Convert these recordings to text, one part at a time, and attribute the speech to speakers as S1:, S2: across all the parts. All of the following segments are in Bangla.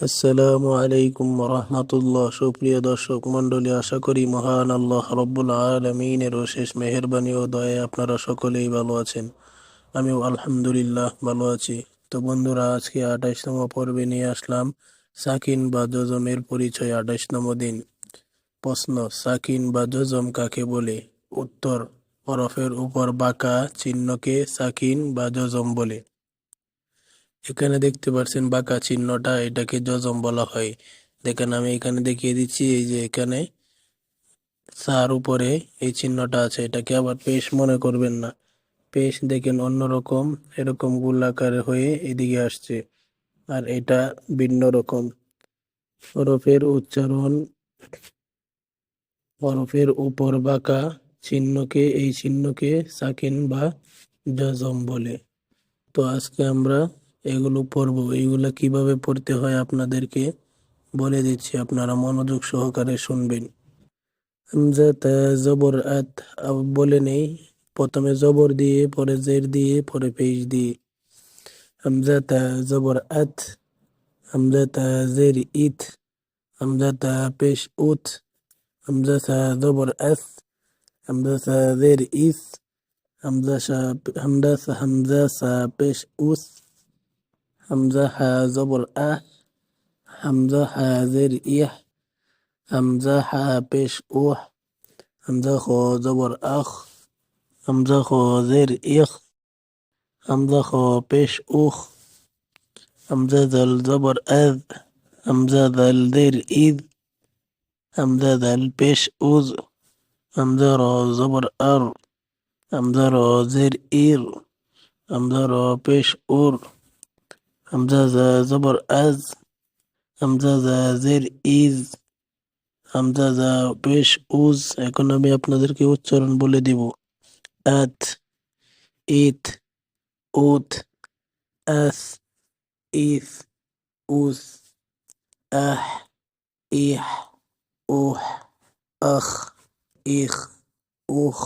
S1: আসসালামু আলাইকুম রহমতুল্লাহ সুপ্রিয় দর্শক মণ্ডলী, আশা করি মহান আল্লাহ রব্বুল আলমিনের অশেষ মেহরবানি ও দয়ে আপনারা সকলেই ভালো আছেন। আমিও আলহামদুলিল্লাহ ভালো আছি। তো বন্ধুরা, আজকে আঠাইশতম পর্বে নিয়ে আসলাম সাকিন বা জজমের পরিচয় আঠাইশতম দিন। প্রশ্ন, সাকিন বা জজম কাকে বলে? উত্তর হরফের উপর বাঁকা চিহ্নকে সাকিন বা জজম বলে। এখানে দেখতে পাচ্ছেন বাঁকা চিহ্নটা, এটাকে যজম বলা হয়। দেখেন, আমি এখানে দেখিয়ে দিচ্ছি, এই যে এখানে সার উপরে এই চিহ্নটা আছে, এটাকে আবার পেশ মনে করবেন না। পেশ দেখেন অন্যরকম, এরকম গোলাকারে হয়ে এদিকে আসছে, আর এটা ভিন্ন রকম। হরফের উচ্চারণ হরফের উপর বাঁকা চিহ্নকে, এই চিহ্নকে সাকিন বা জজম বলে। তো আজকে আমরা এগুলো পড়ব এইগুলা কীভাবে পড়তে হয় আপনাদেরকে বলে দিচ্ছি, আপনারা মনোযোগ সহকারে শুনবেন। জবর আত বলে নেই, প্রথমে জবর দিয়ে, পরে জের দিয়ে, পরে পেশ দিয়ে। হামজা জবর আত হামজা তা জের ইত হামজা পেশ উত হামজা সা জবর আস হামজা সা জের ইস হামজা সা হামজা সা হামজা সা পেশ উস। হামজা হা জবর আহ হামজা হা জের ইহ হামজা হা পেশ উহ হামজা খ জবর আখ হামজা খ জের ইখ হামজা খ পেশ উখ হামজা দাল জবর আদ হামজা দাল জের ইদ হামজা দাল পেশ উজ হামজা র জবর আর হামজা র জের ইর হামজা র পেশ উর হামজা জা জবর আজ হামজা জা জের ইজ হামজা জা পেশ উজ এখন আমি আপনাদেরকে উচ্চারণ বলে দিব আত ইত উত আস ইস উস আহ ইহ উহ আখ ইখ উখ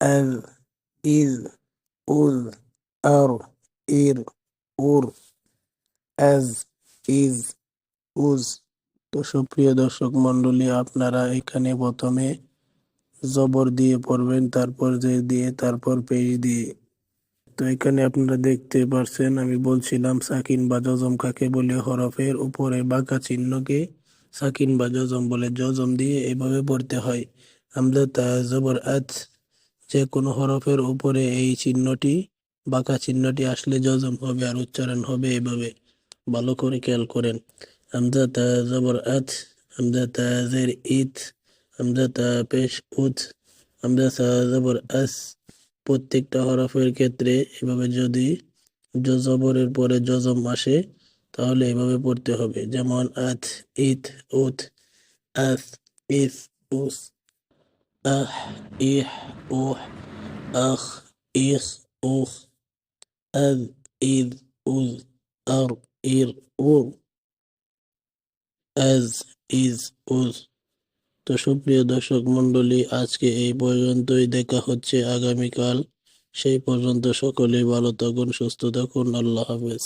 S1: আজ ইজ উজ আর ইর উর আজ ইজ উজ তো সুপ্রিয় দর্শক মণ্ডলী, আপনারা এখানে প্রথমে জবর দিয়ে পড়বেন, তারপর জের দিয়ে, তারপর পেশ দিয়ে। তো এখানে আপনারা দেখতে পারছেন, আমি বলছিলাম সাকিন বা জজম কাকে বলে, হরফের উপরে বাঁকা চিহ্নকে সাকিন বা জজম বলে, জজম দিয়ে এভাবে পড়তে হয়। আমরা তা জবর আজ যে কোনো হরফের উপরে এই চিহ্নটি বাঁকা চিহ্নটি আসলে জজম হবে আর উচ্চারণ হবে এভাবে। ভালো করে খেয়াল করেন। হামজা তা জবর আত, হামজা তা জের ইত তা পেশ উত, হামজা সা জবর আস। প্রত্যেকটা হরফের ক্ষেত্রে এভাবে যদি জ- জবরের পরে জজম আসে, তাহলে এভাবে পড়তে হবে। যেমন আত, ইত, উত, আস ইস উস, আহ, ইহ, উহ, আহ ইখ উখ আদ ইদ উজ আর ইর উর أذ ইজ উজ তো সুপ্রিয় দর্শক মণ্ডলী, আজকে এই পর্যন্তই। দেখা হচ্ছে আগামীকাল। সেই পর্যন্ত সকলেই ভালো থাকুন, সুস্থ থাকুন। আল্লাহ হাফেজ।